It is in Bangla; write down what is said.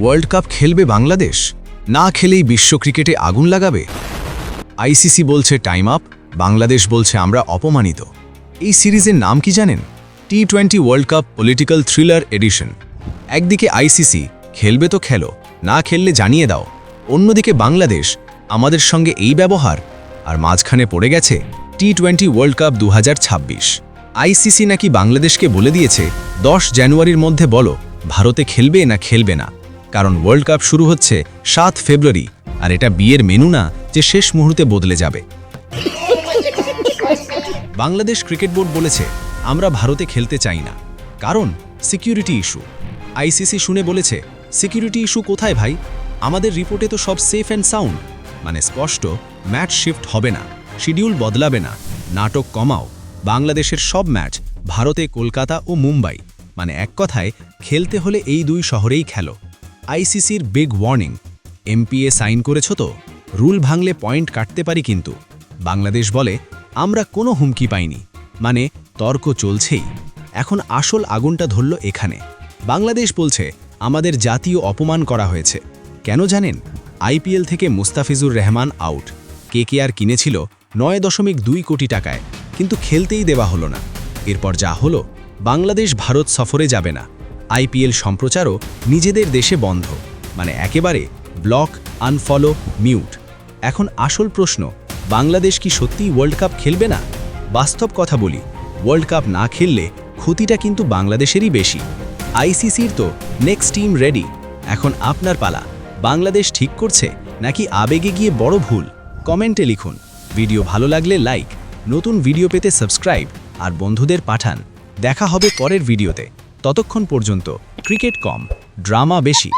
ওয়ার্ল্ড কাপ খেলবে বাংলাদেশ? না খেলেই বিশ্ব ক্রিকেটে আগুন লাগাবে? আইসিসি বলছে টাইম আপ বাংলাদেশ বলছে আমরা অপমানিত। এই সিরিজের নাম কি জানেন? T twenty world cup political thriller edition একদিকে আইসিসি খেলবে তো খেলো, না খেললে জানিয়ে দাও। অন্যদিকে বাংলাদেশ, আমাদের সঙ্গে এই ব্যবহার, আর মাঝখানে পড়ে গেছে টি টোয়েন্টি ওয়ার্ল্ড কাপ দু হাজার ছাব্বিশ আইসিসি নাকি বাংলাদেশকে বলে দিয়েছে, দশ জানুয়ারির মধ্যে বলো, ভারতে খেলবে না খেলবে না। কারণ ওয়ার্ল্ড কাপ শুরু হচ্ছে সাত ফেব্রুয়ারি, আর এটা বিয়ের মেনু না যে শেষ মুহূর্তে বদলে যাবে। বাংলাদেশ ক্রিকেট বোর্ড বলেছে, আমরা ভারতে খেলতে চাই না। কারণ সিকিউরিটি ইস্যু আইসিসি শুনে বলেছে সিকিউরিটি ইস্যু কোথায় ভাই? আমাদের রিপোর্টে তো সব সেফ অ্যান্ড সাউন্ড মানে স্পষ্ট ম্যাচ শিফট হবে না শিডিউল বদলাবে না, নাটক কমাও। বাংলাদেশের সব ম্যাচ ভারতে কলকাতা ও মুম্বাই। মানে এক কথায়, খেলতে হলে এই দুই শহরেই খেলো। আইসিসির বিগ ওয়ার্নিং এমপিএ সাইন করেছ তো? রুল ভাঙলে পয়েন্ট কাটতে পারি কিন্তু। বাংলাদেশ বলে, আমরা কোনো হুমকি পাইনি। মানে তর্ক চলছেই। এখন আসল আগুনটা ধরল এখানে। বাংলাদেশ বলছে, আমাদের জাতীয় অপমান করা হয়েছে। কেন জানেন? আইপিএল থেকে মুস্তাফিজুর রহমান আউট কেকেআর কিনেছিল নয় দশমিক দুই কোটি টাকায়। কিন্তু খেলতেই দেওয়া হলো না। এরপর যা হলো বাংলাদেশ ভারত সফরে যাবে না। আইপিএল সম্প্রচারও নিজেদের দেশে বন্ধ। মানে একেবারে ব্লক, আনফলো, মিউট। এখন আসল প্রশ্ন, বাংলাদেশ কি সত্যিই ওয়ার্ল্ড কাপ খেলবে না? বাস্তব কথা বলি ওয়ার্ল্ড কাপ না খেললে ক্ষতিটা কিন্তু বাংলাদেশেরই বেশি। আইসিসির তো নেক্সট টিম রেডি এখন আপনার পালা, বাংলাদেশ ঠিক করছে নাকি আবেগে গিয়ে বড় ভুল? কমেন্টে লিখুন। ভিডিও ভালো লাগলে লাইক নতুন ভিডিও পেতে সাবস্ক্রাইব আর বন্ধুদের পাঠান। দেখা হবে পরের ভিডিওতে ততক্ষণ পর্যন্ত ক্রিকেট কম ড্রামা বেশি।